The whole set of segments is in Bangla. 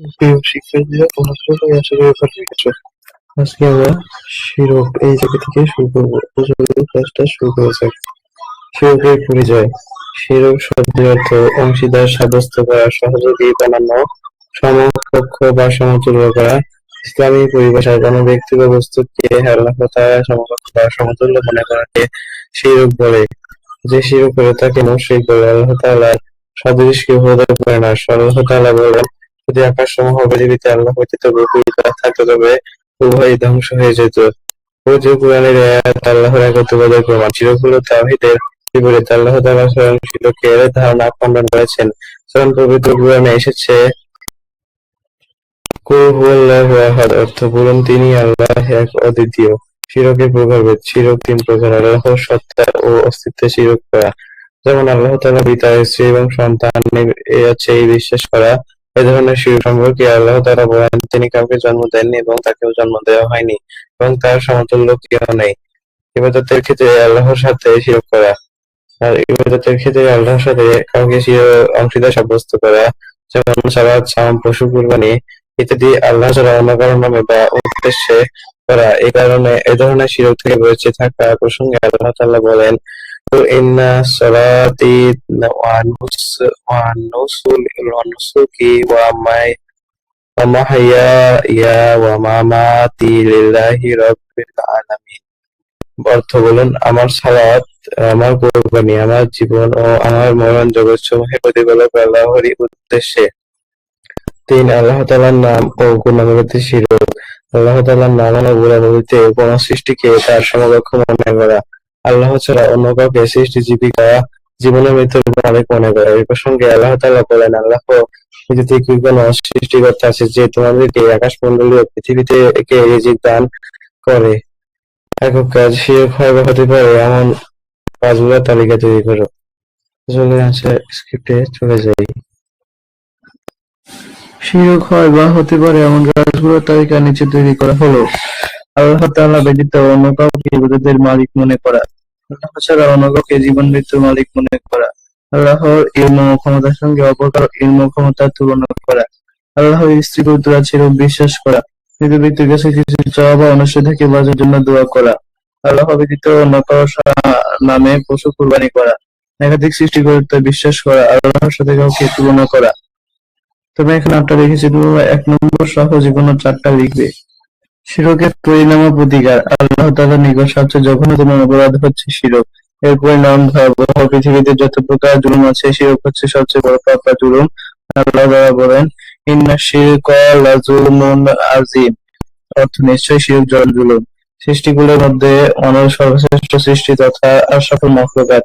আজকে আমরা শিরক এই জায়গা থেকে শুরু করব ক্লাসটা শুরু করা যাক শিরকের পরিচয় শিরক শব্দের অর্থ অংশীদার সাব্যস্ত করা সহযোগী বানানো সমকক্ষ বা সমতুল্য করা ইসলামী পরিভাষায় কোনো ব্যক্তি বা বস্তুকে তাআলা সমকক্ষ বা সমতুল্য মনে করাকে শিরক বলে যে শিরক করে তাকে মুশরিক বলে আল্লাহ তাআলার সদৃশ কেউ হতে পারে না আল্লাহ তাআলা যদি আকাশসমূহ পৃথিবীতে আল্লাহ ব্যতীত বহু থাকতো, তবে উভয়ই ধ্বংস হয়ে যেত। পবিত্র কোরআনের আয়াত আল্লাহর প্রমাণ। চিরকুল বিপরীত আল্লাহ স্বয়ং ধারণা করেছেন। যেমন পবিত্র কোরআনে এসেছে অর্থ বলুন তিনি আল্লাহ এক অদ্বিতীয়। শিরকের প্রভাবে শিরক তিন প্রকার আল্লাহর সত্তা ও অস্তিত্বে শিরক করা। যেমন আল্লাহ তাআলা পিতা, স্ত্রী এবং সন্তান এই বিশ্বাস করা। এ ধরনের শিরক সম্পর্কে আল্লাহ তাআলা বলেন, তিনি কাউকে জন্ম দেননি এবং তাকেও জন্ম দেওয়া হয়নি এবং তার সমতুল্য কেউ নেই। ইবাদতের ক্ষেত্রে আল্লাহর সাথে শিরক করা আর ইবাদতের ক্ষেত্রে আল্লাহর সাথে কাউকে অংশীদার সাব্যস্ত করা, যেমন সালাত সাম পশু, কুরবানি ইত্যাদি আল্লাহ ছাড়া অন্য কারণ নামে বা উদ্দেশ্যে করা। এই কারণে এ ধরনের শিরক থেকে বেঁচে থাকা প্রসঙ্গে আল্লাহ তাআলা বলেন মাই ওয়া মাহইয়ায়া ওয়া মামাতি লিল্লাহি রাব্বিল আলামিন অর্থ বলুন আমার সালাত, আমার কোরবানি, আমার জীবন ও আমার মরণ জগৎ সমূহের প্রতিপালক আল্লাহরই উদ্দেশ্যে। তিন, আল্লাহ তাআলার নাম ও গুণাবলীতে শিরক। আল্লাহ তাআলার নাম ও গুণাবলীতে কোন সৃষ্টিকে তার সমকক্ষ মনে করা। আল্লাহ ছাড়া অন্য কাউকে সৃষ্টি জীবিকা জীবনের মৃত্যুর মালিক মনে করে। এই প্রসঙ্গে আল্লাহ তাআলা বলেন, আল্লাহ পৃথিবীতে কি কোন সৃষ্টিকর্তা আছে যে তোমাদেরকে আকাশমণ্ডলী ও পৃথিবীতে একে রিজিক দান করে একক কাজ শিরক হয় বা হতে পারে এমন কাজগুলোর তালিকা তৈরি করো। চলে আসে স্ক্রিপ্টে, চলে যাই। শিরক হয় বা হতে পারে এমন কাজগুলোর তালিকা নিচে তৈরি করা হলো। আল্লাহ তাআলা ব্যতীত অন্য কাউকে ইবাদতের মালিক মনে করা আল্লাহ ছাড়া অন্য কাউকে জীবন মৃত্যুর মালিক মনে করা, আল্লাহর ইলম ও ক্ষমতার সঙ্গে অপর ইলম ও ক্ষমতার তুলনা করা, আল্লাহর স্ত্রী পুত্র এরূপ বিশ্বাস করা মৃত কাছে কিছু চাওয়া বা অনুষ্ঠিত থেকে বাঁচার জন্য দোয়া করা, আল্লাহ ব্যতীত অন্য কারও নামে পশু কুরবানি করা, একাধিক সৃষ্টি সৃষ্টিকর্তা বিশ্বাস করা, আল্লাহর সাথে কাউকে তুলনা করা। তবে এখানে আটটা লিখেছি এক নম্বর সহ কোনো চারটা লিখবে শিরকের পরিণাম ও প্রতিকার। আল্লাহ তাআলার নিকট সবচেয়ে জঘন্যতম অপরাধ হচ্ছে শিরক। এর পরিণাম ভয়াবহ পৃথিবীতে যত প্রকার জুলুম আছে, শিরক হচ্ছে সবচেয়ে বড় পাপ জুলুম। আল্লাহ তাআলা বলেন, ইন্না শিরকা লাযুলমুন আযীম। অর্থ নিশ্চয়ই শিরক জল জুলুম। সৃষ্টিগুলোর মধ্যে মানব সর্বশ্রেষ্ঠ সৃষ্টি তথা আশরাফুল মাখলুকাত।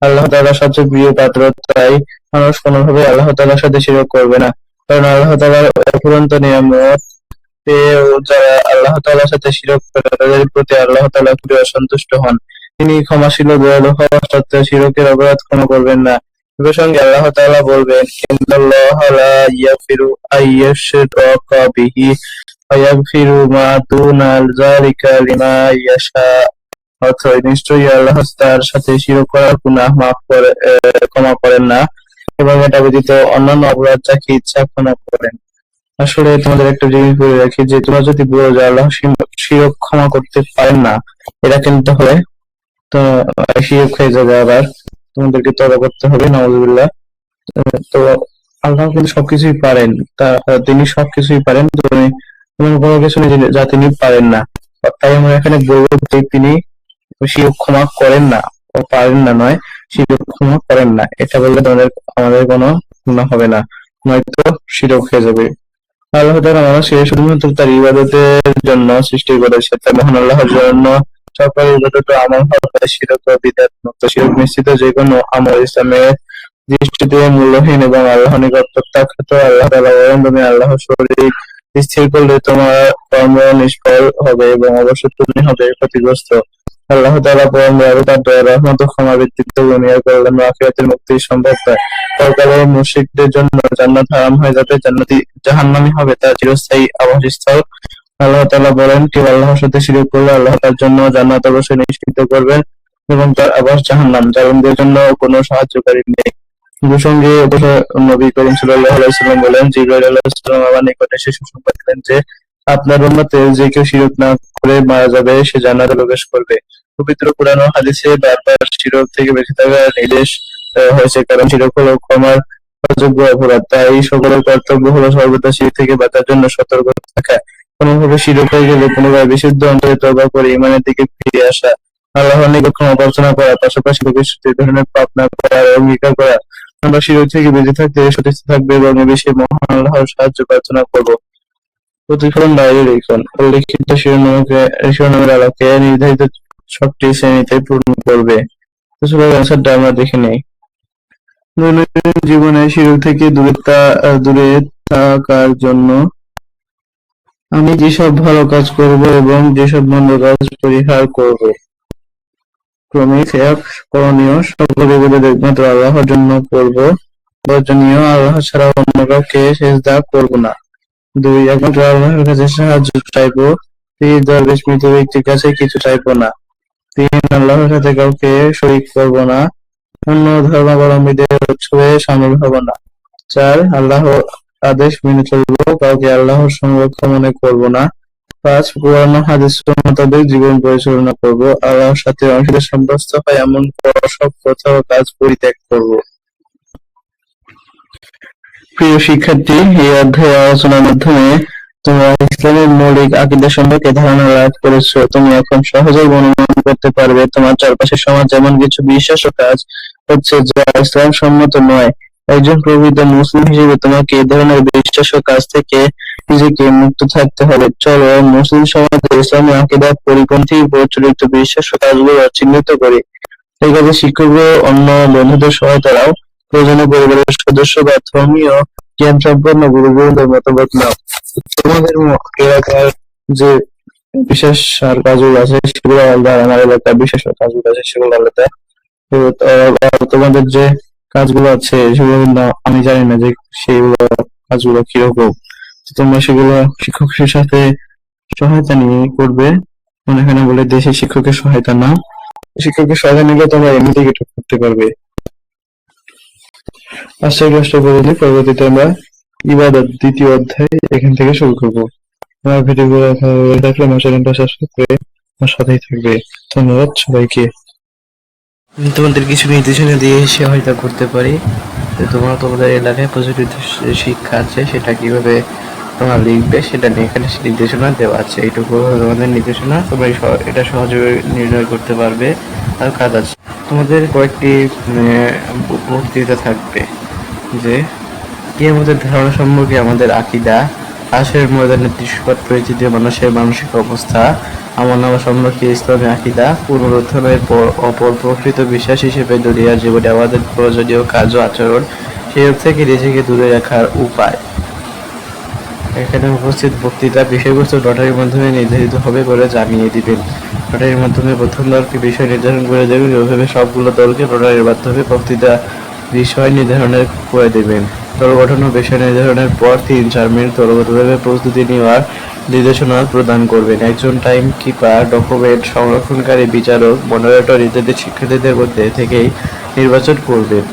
আল্লাহ তাআলার সবচেয়ে প্রিয় পাত্র, তাই মানুষ কোনোভাবে আল্লাহ তাআলার সাথে শিরক করবে না। কারণ আল্লাহ তাআলার অফুরন্ত নিয়ামত পেয়েও যারা আল্লাহ তাআলার সাথে শিরক করে, তাদের প্রতি আল্লাহ তাআলা খুবই অসন্তুষ্ট হন। তিনি ক্ষমাশীল দয়ালু হওয়া সত্ত্বেও শিরকের অপরাধ ক্ষমা করবেন না। প্রসঙ্গে আল্লাহ তাআলা বলবেন, ইন্নাল্লাহা লা ইয়াগফিরু আইয়ুশরাকা বিহি ওয়া ইয়াগফিরু মা দুনা যালিকা লিমা ইয়াশা। অর্থ নিশ্চয়ই আল্লাহ তার সাথে শিরক করার গুনাহ মাফ করে ক্ষমা করেন না এবং এটা ব্যতীত অন্যান্য অপরাধ যাকে ইচ্ছা ক্ষমা করেন। আসলে তোমাদের একটা জিনিস বলে রাখি যে, তোমরা যদি বলো যে আল্লাহ শিরক ক্ষমা করতে পারেন না এটা কিন্তু হবে তো শিরক হয়ে যাবে আবার। তোমাদেরকে তবা করতে হবে নওয়াজুবিল্লাহ তো, আল্লাহ কিন্তু সবকিছুই পারেন। তা তিনি সবকিছুই পারেন তুমি কোনো কিছু যা তিনি পারেন না। তাই আমরা এখানে বলব যে, তিনি শিরক ক্ষমা করেন না, ও পারেন না নয়, শিরক ক্ষমা করেন না। এটা বললে তোমাদের, আমাদের কোনো হবে না। নয়তো শিরক হয়ে যাবে। আল্লাহ তাআলা মানুষকে শুধুমাত্র তার ইবাদতের জন্য সৃষ্টি করেছে তাই মহান আল্লাহর জন্য। সকল ইবাদত আমল হবে শিরক ও বিদআত মুক্ত শিরক নিশ্চিত যে কোনো আমল ইসলামের দৃষ্টিতে মূল্যহীন এবং আল্লাহ নিকট প্রত্যাখ্যাত। আল্লাহ তাআলা বলেন আল্লাহ শরীক স্থির করলে তোমার কর্ম নিষ্ফল হবে এবং অবশ্যই তুমি হবে ক্ষতিগ্রস্ত। আল্লাহ তাআলা পরম দয়ালু তার দয়া, রহমত ক্ষমা মুক্তি সম্ভব নয় জন্য জান্নাত হারাম হয়ে যাবে, জান্নাতি জাহান্নামী হবে তার চিরস্থায়ী আবাসস্থল। আল্লাহ তাআলা বলেন, কেউ আল্লাহর সাথে শিরক করলে আল্লাহ তার জন্য জান্নাত অবশ্যই নিশ্চিত করবেন এবং তার আবাস জাহান্নাম। জালিমদের জন্য কোনো সাহায্যকারী নেই। প্রসঙ্গে নবী করিম সাল্লাল্লাহু আলাইহি বলেন, জিবরাইল আলাইহিস সালাম আমার নিকটে এসে সুসংবাদ দিলেন যে আপনার উম্মতে যে কেউ শিরক না করে মারা যাবে, সে জান্নাতে প্রবেশ করবে। পবিত্র ও হাদিসে বারবার শিরক থেকে বেঁচে থাকার নির্দেশ হয়েছে। কারণ শিরক হলো ক্ষমার অযোগ্য অপরাধ। তাই সকলের কর্তব্য হলো সর্বদা শিরক থেকে বাঁচার জন্য সতর্ক থাকা। কোনোভাবে শিরক হয়ে গেলে পুনরায় বিশুদ্ধ অন্তরে তবা করে ইমানের দিকে ফিরে আসা, আল্লাহর নিকট ক্ষমা প্রার্থনা করা, পাশাপাশি ভবিষ্যতে ধরনের পাপ না করার অঙ্গীকার করা। আমরা শিরক থেকে বেঁচে থাকতে সচেষ্ট থাকবে এবং এ বিষয়ে মহান আল্লাহর সাহায্য প্রার্থনা করব। প্রতিফলন বাইরে লিখন উল্লেখিত শিরোনামের আলোকে নির্ধারিত সবটি শ্রেণীতে পূর্ণ করবে। তো অ্যান্সারটা আমরা দেখে নেই। দৈনন্দিন জীবনে শিরক থেকে দূরে দূরে থাকার জন্য আমি যেসব ভালো কাজ করব এবং যেসব মন্দ কাজ পরিহার করব ক্রমিক এক করণীয় সকল বিপদের একমাত্র আল্লাহর জন্য করব। বর্জনীয় আল্লাহ ছাড়া অন্য কাউকে সেজদা করব না। দুই একমাত্র আল্লাহর কাছে সাহায্য চাইব। তিন দরবেশ মৃত ব্যক্তির কাছে কিছু চাইব না। তিন আল্লাহর সাথে কাউকে শরীক করব না। অন্য ধর্মাবলম্বীদের উৎসবে সামিল হব না। চার, আল্লাহ আদেশ মেনে চলবো, কাউকে আল্লাহর সমকক্ষ মনে করব না। পাঁচ, কোরআন হাদিস মোতাবেক জীবন পরিচালনা করব। আল্লাহর সাথে অংশীদার সাব্যস্ত হয়, এমন সব কথা ও কাজ পরিত্যাগ করব। প্রিয় শিক্ষার্থী, এই অধ্যায় আলোচনার মাধ্যমে তোমরা ইসলামের মৌলিক আকিদা সম্পর্কে ধারণা লাভ করেছ। তুমি এখন সহজেই অনুমান করতে পারবে, তোমার চারপাশের সমাজ এমন কিছু বিশ্বাস ও কাজ হচ্ছে যা ইসলাম সম্মত নয়। একজন প্রকৃত মুসলিম হিসেবে তোমাকে এই ধরনের বিশ্বাস ও কাজ থেকে নিজেকে মুক্ত থাকতে হবে। চলো, মুসলিম সমাজে ইসলামী আকিদা পরিপন্থী প্রচলিত বিশ্বাস ও কাজগুলো চিহ্নিত করি। এই কাজে শিক্ষক অন্য বন্ধুদের সহায়তারাও প্রয়োজনে পরিবারের সদস্য বা ধর্মীয় জ্ঞান সম্পন্ন গুরুজনদের মতামত নাও। তোমাদের এলাকার যে বিশেষ আর কাজগুলো আছে সেগুলো আলাদা, আমার এলাকার বিশেষ কাজগুলো আছে সেগুলো আলাদা। তোমাদের যে কাজগুলো আছে সেগুলো আমি জানি না যে সেইগুলো কাজগুলো কীরকম। তোমরা সেগুলো শিক্ষকের সাথে সহায়তা নিয়ে করবে। মনে এখানে বলে দেশের শিক্ষকের সহায়তা নাও। শিক্ষকের সহায়তা নিলে তোমরা এমনিতেই করতে পারবে। আজকে ক্লাসটা করে নিই পরবর্তীতে আমরা ইবাদত দ্বিতীয় অধ্যায় এখান থেকে শুরু করব। আমার ভিডিওগুলো ভালো থাকলে আমার চ্যানেলটা সাবস্ক্রাইব করে আমার সাথেই থাকবে। ধন্যবাদ সবাইকে। তোমাদের কিছু নির্দেশনা দিয়ে সহায়তা করতে পারি। তোমরা তোমাদের এলাকায় প্রচলিত শি- শিক্ষা আছে সেটা কীভাবে তোমরা লিখবে সেটা নিয়ে এখানে নির্দেশনা দেওয়া আছে। এইটুকু তোমাদের নির্দেশনা তোমরা এটা সহজে নির্ণয় করতে পারবে। আর কাজ আছে। তোমাদের কয়েকটি মানে, বক্তৃতা থাকবে। যে কি আমাদের ধারণা সম্পর্কে আমাদের আকিদা আসের ময়দানে দৃশ্যপট পরিচিত মানুষের মানসিক অবস্থা, আমার নামা সম্পর্কে ইসলামী আকিদা, পুনরুত্থানের পর অপর প্রকৃত বিশ্বাস হিসেবে দুনিয়ার জীবনে আমাদের প্রয়োজনীয় কাজ ও আচরণ, সেই থেকে নিজেকে দূরে রাখার উপায়। এখানে উপস্থিত বক্তৃতা বিষয়বস্তু লটারির মাধ্যমে নির্ধারিত হবে বলে জানিয়ে দিবেন। লটারির মাধ্যমে প্রথম দলকে বিষয় নির্ধারণ করে দেবেন। ওইভাবে সবগুলো দলকে লটারির মাধ্যমে বক্তৃতা বিষয় নির্ধারণের করে দেবেন। দল গঠন ও বিষয় নির্ধারণের পর তিন চার মিনিট দলগতভাবে প্রস্তুতি নেওয়ার নির্দেশনা প্রদান করবেন। একজন টাইম কিপার ডকুমেন্ট সংরক্ষণকারী বিচারক মডারেটর ইত্যাদি শিক্ষার্থীদের মধ্যে থেকেই নির্বাচন করবেন।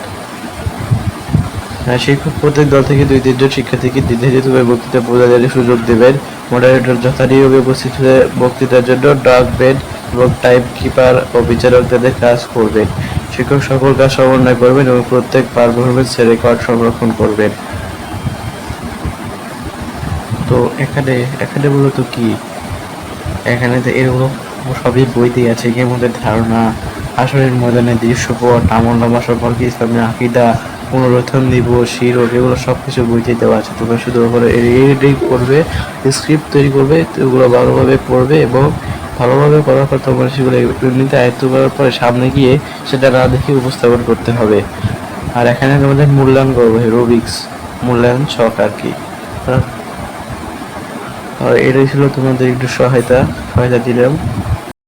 হ্যাঁ, শিক্ষক প্রত্যেক দল থেকে দুই তিনজন শিক্ষার্থীকে নির্ধারিতভাবে বক্তৃতা প্রদানের সুযোগ দেবেন। মডারেটর যথানিয়মে উপস্থিত হয়ে বক্তৃতার জন্য ডাকবেন। এবং টাইম কিপার ও বিচারক তাদের কাজ করবেন শিক্ষক সকল কাজ সমন্বয় করবেন এবং প্রত্যেক পারফরমেন্সের রেকর্ড সংরক্ষণ করবেন। তো এখানে এখানে মূলত কি? এখানে তো এরকম সবই বইতেই আছে মধ্যে ধারণা, আসরের ময়দানে দৃশ্যপট, আমল নামা সম্পর্কে ইসলামী আকিদা, পুনরুত্থান দিবস শিরক এগুলো সব কিছু বইতে দেওয়া আছে। তোমরা শুধু ওপরে রিডিং করবে স্ক্রিপ্ট তৈরি করবে, এগুলো ভালোভাবে পড়বে এবং ভালোভাবে করার তোমরা সেগুলো এমনিতে আয়ত্ত করার পরে সামনে গিয়ে সেটা না দেখে উপস্থাপন করতে হবে। আর এখানে তোমাদের মূল্যায়ন করব রুবিক্স। মূল্যায়ন শখ আর কি। আর এটাই ছিল তোমাদের একটু সহায়তা সহায়তা দিলাম।